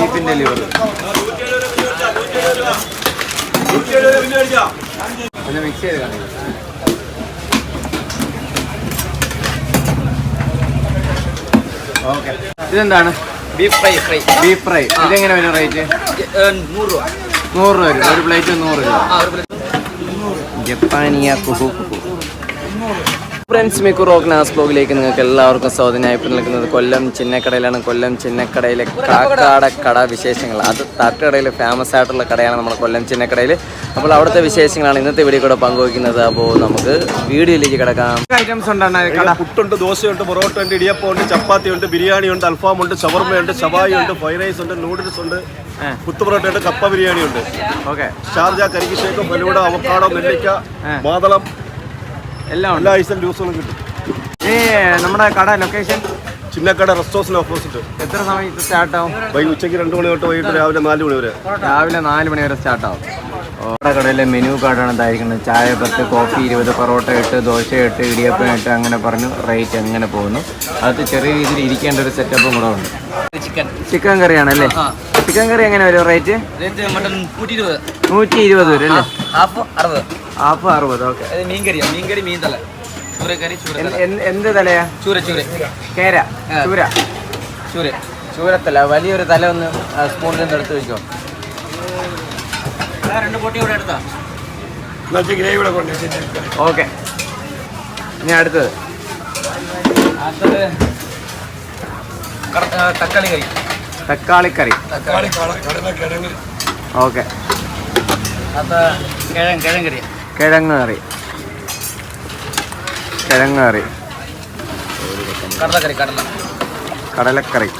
ബീഫിന്റെ ലിവർ ഒന്ന് മിക്സ് ചെയ്ത് കാണിക്കാം. ഓക്കെ ഇതെന്താണ്? Beef fry fry beef fry ഇതെങ്ങനെ വരും റേറ്റ് നൂറ് രൂപ. നൂറ് രൂപ വരും. ഒരു പ്ലേറ്റ് നൂറ് രൂപ. ജപ്പാനിയ കുഹു കുഹു. ഫ്രണ്ട്സ് മിക്കു റോക്ക് നാസ് ബ്ലോഗിലേക്ക് നിങ്ങൾക്ക് എല്ലാവർക്കും സ്വാധീനം ഇപ്പോൾ നിൽക്കുന്നത് കൊല്ലം ചിന്നക്കടയിലാണ്. കൊല്ലം ചിന്നക്കടയിലെ കാക്കാട കട വിശേഷങ്ങൾ. അത് തട്ടുകടയിൽ ഫേമസ് ആയിട്ടുള്ള കടയാണ് നമ്മുടെ കൊല്ലം ചിന്നക്കടയിൽ. അപ്പോൾ അവിടുത്തെ വിശേഷങ്ങളാണ് ഇന്നത്തെ വീഡിയോ കൂടെ പങ്കുവയ്ക്കുന്നത്. അപ്പോൾ നമുക്ക് വീഡിയോയിലേക്ക് കിടക്കാം. ഐറ്റംസ് ഉണ്ടാണ് കട? പുട്ടുണ്ട് ദോശയുണ്ട് പൊറോട്ട ഉണ്ട് ഇടിയപ്പമുണ്ട് ചപ്പാത്തി ഉണ്ട് ബിരിയാണി ഉണ്ട് അൽഫാം ഉണ്ട് ഷവർമയുണ്ട് ഷവായി ഉണ്ട് ഫ്രൈഡ് റൈസ് ഉണ്ട് നൂഡിൽസ് ഉണ്ട് കുത്തു പൊറോട്ട ഉണ്ട് കപ്പ ബിരിയാണി ഉണ്ട് ഓക്കെ. ഷാർജ കരിക്ക് ഷേക്ക് ഫലൂഡ അവക്കാടോ നെല്ലിക്ക മാതളം എല്ലാം എല്ലാ ഐസും ജ്യൂസുകളും കിട്ടും. ഈ നമ്മുടെ കട ലൊക്കേഷൻ ചിന്നക്കട റെസ്റ്റോറൻസിന് ഓപ്പോസിറ്റ് എത്ര സമയത്ത് സ്റ്റാർട്ട് ആവും? വൈകി ഉച്ചയ്ക്ക് രണ്ട് മണി തൊട്ട് വൈകിട്ട് രാവിലെ നാല് മണി വരെ. രാവിലെ നാല് മണി വരെ സ്റ്റാർട്ട് ആവും. ഓടെ കടയിലെ മെനു കാർഡാണ് ഇതായിരിക്കുന്നത്. ചായ പത്ത് കോഫി ഇരുപത് പൊറോട്ട എട്ട് ദോശ എട്ട് ഇടിയപ്പം എട്ട് അങ്ങനെ പറഞ്ഞു റേറ്റ് അങ്ങനെ പോകുന്നു. അത് ചെറിയ രീതിയിൽ ഇരിക്കേണ്ട ഒരു സെറ്റപ്പും കൂടെ ഉണ്ട്. ചിക്കൻ ചിക്കൻ കറിയാണല്ലേ ആ. ചിക്കൻ കറി എങ്ങനെ വരും റേറ്റ്? നൂറ്റി ഇരുപത് വരും അല്ലേ? ഹാഫ് അറുപത്. ഹാഫ് അറുപത് ഓക്കെ. മീൻ കറിയാ മീൻ കറി മീൻ തല. ചൂരക്കറി ചൂര എന്ത് തലയാ? ചൂര ചൂര. കേര. ചൂര. ചൂര. ചൂരത്തല. വലിയൊരു തല ഒന്ന് സ്പൂണിൽ നിന്ന് എടുത്ത് വെച്ചോ. രണ്ട് പൊട്ടി കൂടെ എടുത്താ. ഓക്കെ. ഇനി അടുത്തത്. തക്കാളി കറി. തക്കാളിക്കറി. തക്കാളി ഓക്കെ. അത് കിഴങ്ങ് കിഴങ്ങ് കറി. കിഴങ്ങ് കറി. കിഴങ്ങ് കറി. കടലക്കറി കടല. കടലക്കറി.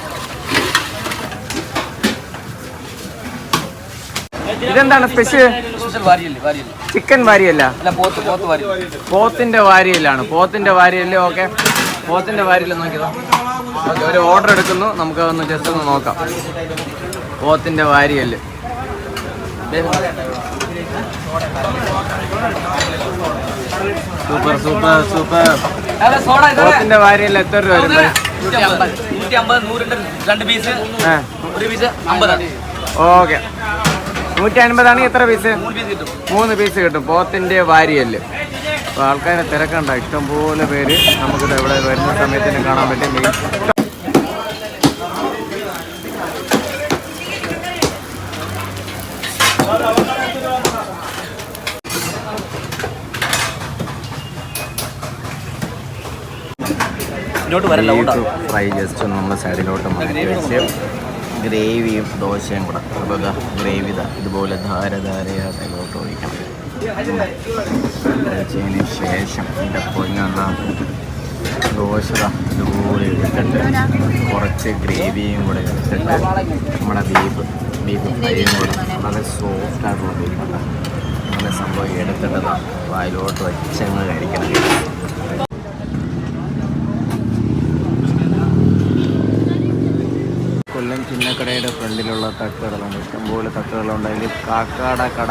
ഇതെന്താണ് സ്പെഷ്യൽ സ്പെഷ്യൽ വാരിയല്ലേ വാരിയല്ലേ? ചിക്കൻ വാരിയല്ല? അല്ല പോത്ത് പോത്ത് വാരി. പോത്തിന്റെ വാരിയല്ലാണ്. പോത്തിന്റെ വാരിയല്ലേ? ഓക്കെ. പോത്തിന്റെ വാരിൽ നോക്കിയതാ. ഓക്കെ ഒരു ഓർഡർ എടുക്കുന്നു. നമുക്ക് ഒന്ന് ജസ്റ്റ് ഒന്ന് നോക്കാം. പോത്തിന്റെ വാരിയൽ. Super super super. പോത്തിന്റെ വാരിയൽ എത്ര രൂപ വരും നൂറ്റി അമ്പത് നൂറ്റി അമ്പത് നൂറിന്റെ രണ്ട് പീസ് ഒരു പീസ് അമ്പതാണ് ഓക്കെ. നൂറ്റി അൻപതാണെങ്കിൽ എത്ര പീസ് മൂന്ന് പീസ് കിട്ടും. മൂന്ന് പീസ് കിട്ടും. പോത്തിന്റെ വാരിയൽ. അപ്പോൾ ആൾക്കാരെ തിരക്കണ്ട. ഇഷ്ടംപോലെ പേര് നമുക്കിത് ഇവിടെ വരുന്ന സമയത്തിന് കാണാൻ പറ്റും. ഫ്രൈ ജസ്റ്റ് ഒന്ന് നമ്മൾ സൈഡിലോട്ട് മാറ്റി വെച്ച് ഗ്രേവിയും ദോശയും കൂടെ. അപ്പോൾ ഗ്രേവി ഇതാ ഇതുപോലെ ധാരധാരയായിട്ട് അതിലോട്ട് ഒഴിക്കണം. ഒഴിച്ചതിന് ശേഷം എന്റെ പൊന്നുള്ള ദോശ ഇതുപോലെ എടുത്തിട്ട് കുറച്ച് ഗ്രേവിയും കൂടെ എടുത്തിട്ട് നമ്മുടെ ബീഫ് ബീഫ് ഫ്രൈയും കൂടെ. വളരെ സോഫ്റ്റ് ആയിട്ടുള്ള ബീഫ് അങ്ങനെ സംഭവം എടുത്തിട്ട് വായിലോട്ട് വെച്ചങ്ങ് കഴിക്കണം. കൊല്ലം ചിന്നക്കടയുടെ ഫ്രണ്ടിലുള്ള തട്ടുകളുണ്ട് ഇഷ്ടംപോലെ തട്ടുകളുണ്ട് അതിൽ കാക്കാട കട.